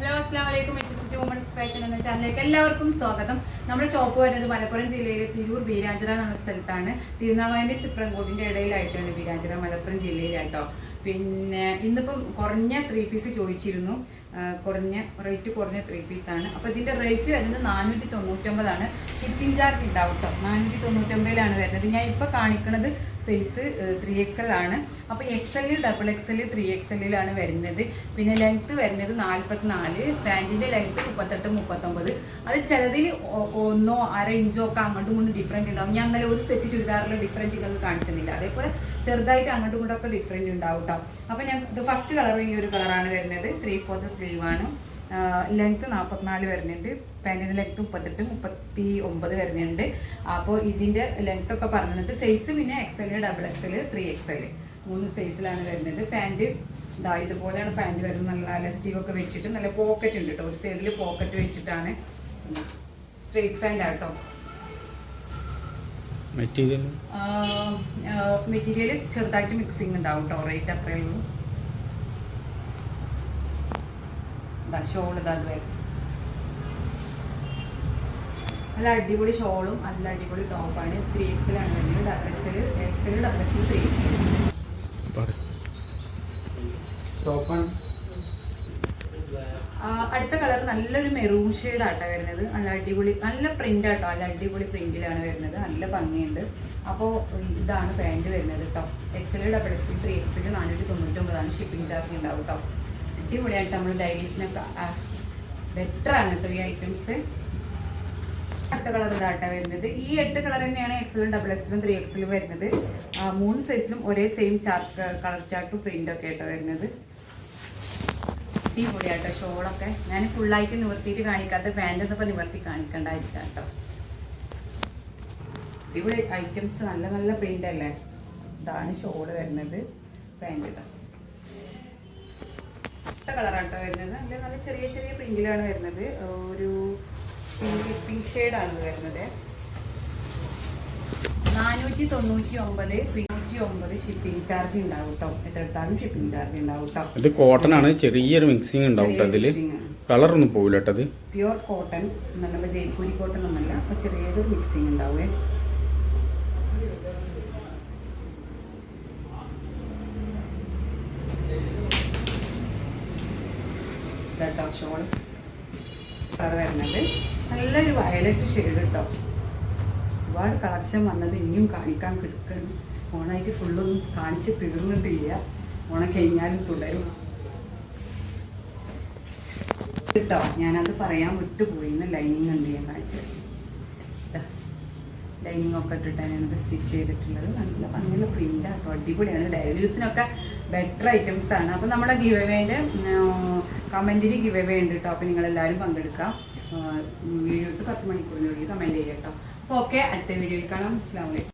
Hello അസ്ലാം വലൈക്കും H women's fashion എന്ന ചാനലിലേക്ക് എല്ലാവർക്കും സ്വാഗതം. നമ്മുടെ ഷോപ്പ് വരുന്നത് മലപ്പുറം ജില്ലയിലെ തിരൂർ ബീരാഞ്ചിറ എന്ന സ്ഥലത്താണ്. തിരുനാവായന്റെ തിപ്രംകോട്ടിന്റെ ഇടയിലായിട്ടാണ് ബീരാഞ്ചിറ മലപ്പുറം ജില്ലയിലാട്ടോ. പിന്നെ ഇന്നിപ്പം കുറഞ്ഞ ത്രീ പീസ് ചോദിച്ചിരുന്നു. കുറഞ്ഞ റേറ്റ് കുറഞ്ഞ ത്രീ പീസാണ് അപ്പോൾ ഇതിന്റെ റേറ്റ് വരുന്നത് നാനൂറ്റി തൊണ്ണൂറ്റൊമ്പതാണ് ഷിപ്പിംഗ് ചാർജ് ഉണ്ടാവും കേട്ടോ നാനൂറ്റി തൊണ്ണൂറ്റൊമ്പതിലാണ് വരുന്നത്. ഞാൻ ഇപ്പോൾ കാണിക്കുന്നത് സൈസ് ത്രീ എക്സ് എൽ ആണ്. അപ്പോൾ X L double X L three X എല്ലിലാണ് വരുന്നത്. പിന്നെ ലെങ്ത് വരുന്നത് നാൽപ്പത്തിനാല് പാന്റിന്റെ ലെങ്ത് മുപ്പത്തെട്ട് മുപ്പത്തൊമ്പത്. അത് ചിലതിൽ ഒന്നോ അര ഇഞ്ചോ ഒക്കെ അങ്ങോട്ടും ഇങ്ങോട്ടും ഡിഫറെന്റ് ഉണ്ടാവും. ഞാൻ ഇന്നലെ ഒരു സെറ്റ് ചുരിദാറിൽ ഡിഫറെന്റ് നിങ്ങൾക്ക് കാണിച്ചെന്നില്ല അതേപോലെ ചെറുതായിട്ട് അങ്ങോട്ടും ഇങ്ങോട്ടും ഒക്കെ ഡിഫറെന്റ് ഉണ്ടാവും കേട്ടോ അപ്പോൾ ഞാൻ ഇത് ഫസ്റ്റ് കളർ ഈ ഒരു കളറാണ് വരുന്നത്. ത്രീ ഫോർത്ത് സ്ലീവാണ് ലെങ്ത് നാൽപ്പത്തിനാല് വരുന്നുണ്ട്. പാന്റിന്റെ ലെങ്ത്ത് മുപ്പത്തെട്ട് മുപ്പത്തി ഒമ്പത് വരുന്നുണ്ട്. അപ്പോൾ ഇതിന്റെ ലെങ്ത്ത് ഒക്കെ പറഞ്ഞിട്ട് സൈസ് പിന്നെ X L double X L three X L മൂന്ന് സൈസിലാണ് വരുന്നത്. പാന്റ് ഇതാ ഇതുപോലെയാണ് പാന്റ് വരുന്നത്. നല്ല ഇലസ്റ്റിക് ഒക്കെ വെച്ചിട്ട് നല്ല പോക്കറ്റ് ഉണ്ട് കേട്ടോ ഒരു സൈഡിൽ പോക്കറ്റ് വെച്ചിട്ടാണ്. സ്ട്രെയിറ്റ് പാന്റ് ആട്ടോ. മെറ്റീരിയൽ മെറ്റീരിയൽ ചെറുതായിട്ട് മിക്സിങ് ഉണ്ടാവും കേട്ടോ റേറ്റ് അത്രയേ ഇതാ ഷോൾ ഇതാ അത് വരും. നല്ല അടിപൊളി ഷോളും നല്ല അടിപൊളി ടോപ്പാണ് ത്രീ എക്സിലാണ് വരുന്നത്. ഡബിൾ എക്സിൽ എക്സൽ ഡബിൾ എക്സൽ ത്രീ എക്സിൽ ടോപ്പാണ് അടുത്ത കളർ നല്ലൊരു മെറൂൺ ഷെയ്ഡ് ആട്ടോ വരുന്നത്. നല്ല അടിപൊളി നല്ല പ്രിന്റ് ആട്ടോ. നല്ല അടിപൊളി പ്രിന്റിലാണ് വരുന്നത്. നല്ല ഭംഗിയുണ്ട്. അപ്പോൾ ഇതാണ് പാന്റ് വരുന്നത് കേട്ടോ X L double X L three X L നാനൂറ്റി തൊണ്ണൂറ്റി ഒമ്പതാണ് ഷിപ്പിംഗ് ചാർജ് ഉണ്ടാവും കേട്ടോ അടിപൊളിയായിട്ട് നമ്മൾ ഡയലീസിനൊക്കെ ബെറ്റർ ആണ് കേട്ടോ ഈ ഐറ്റംസ് അടുത്ത കളർ ഇതാട്ടാ വരുന്നത്. ഈ എട്ട് കളർ തന്നെയാണ് എക്സലും ഡബിൾ എക്സലും ത്രീ എക്സലും വരുന്നത്. മൂന്ന് സൈസിലും ഒരേ സെയിം ചാർട്ട് കളർ ചാർട്ടും ഒക്കെ ആയിട്ടോ വരുന്നത്. അടിപൊളിയാട്ടോ ഷോളൊക്കെ. ഞാൻ ഫുള്ളായിട്ട് നിവർത്തിയിട്ട് കാണിക്കാത്ത പാന്റ് ഒന്നും ഇപ്പം നിവർത്തി കാണിക്കേണ്ട വെച്ചിട്ടാട്ടോ അടിപൊളി ഐറ്റംസ് നല്ല നല്ല പ്രിന്റ് അല്ലേ? ഇതാണ് ഷോൾ വരുന്നത് പാന്റ് ഇതാ കളറാട്ടോ വരുന്നത്. അതിൽ നല്ല ചെറിയ ചെറിയ പിങ്കിലാണ് വരുന്നത്. ഒരു പിങ്ക് പിങ്ക് ഷെയ്ഡാണ് വരുന്നത്. നാനൂറ്റി തൊണ്ണൂറ്റി ഒമ്പത് തൊണ്ണൂറ്റി ഒമ്പത് ഷിപ്പിംഗ് ചാർജ് ഉണ്ടാവും കേട്ടോ എത്ര എടുത്താലും ഷിപ്പിംഗ് ചാർജ് ഉണ്ടാവും കേട്ടോ ഇത് കോട്ടൺ ആണ്. ചെറിയൊരു മിക്സിംഗ് ഉണ്ടാവും കേട്ടോ ഇതിൽ കളർ ഒന്നും പോവില്ല കേട്ടോ ഇത് പ്യുവർ കോട്ടൺ എന്നുള്ള ജയ്പൂരി കോട്ടൺ ഒന്നല്ല അപ്പോൾ ചെറിയൊരു മിക്സിംഗ് ഉണ്ടാവേ. കേട്ടോ ഷോൾ കളർ വരുന്നത് നല്ലൊരു വയലറ്റ് ഷെയ്ഡ് കേട്ടോ. ഒരുപാട് കളക്ഷൻ വന്നത് ഇനിയും കാണിക്കാൻ കിടക്കുന്നു ഓണായിട്ട് ഫുള്ളും കാണിച്ച് തീർന്നിട്ടില്ല. ഓണം കഴിഞ്ഞാലും തുടരും. കേട്ടോ ഞാനത് പറയാൻ വിട്ടുപോയി. ഇന്ന് ലൈനിങ് ഉണ്ട് ഞാൻ കാണിച്ചത് ലൈനിങ് ഒക്കെ ഇട്ടിട്ടാണ് ഞാനത് സ്റ്റിച്ച് ചെയ്തിട്ടുള്ളത്. നല്ല ഭംഗിയുള്ള പ്രിന്റ് ആട്ടോ അടിപൊളിയാണ്. ഡയലൂസിനൊക്കെ ബെറ്റർ ഐറ്റംസ് ആണ്. അപ്പോൾ നമ്മുടെ ഗിവ് അവേന്റെ കമന്റിൽ ഗിവ് അവേ ഉണ്ട് കേട്ടോ അപ്പോൾ നിങ്ങളെല്ലാവരും പങ്കെടുക്കാം. വീഡിയോ ഇട്ട് പത്ത് മണിക്കൂറിനുള്ളിൽ കമന്റ് ചെയ്യാം കേട്ടോ അപ്പോൾ ഓക്കെ അടുത്ത വീഡിയോയിൽ കാണാം. അസ്സാം വലൈക്കും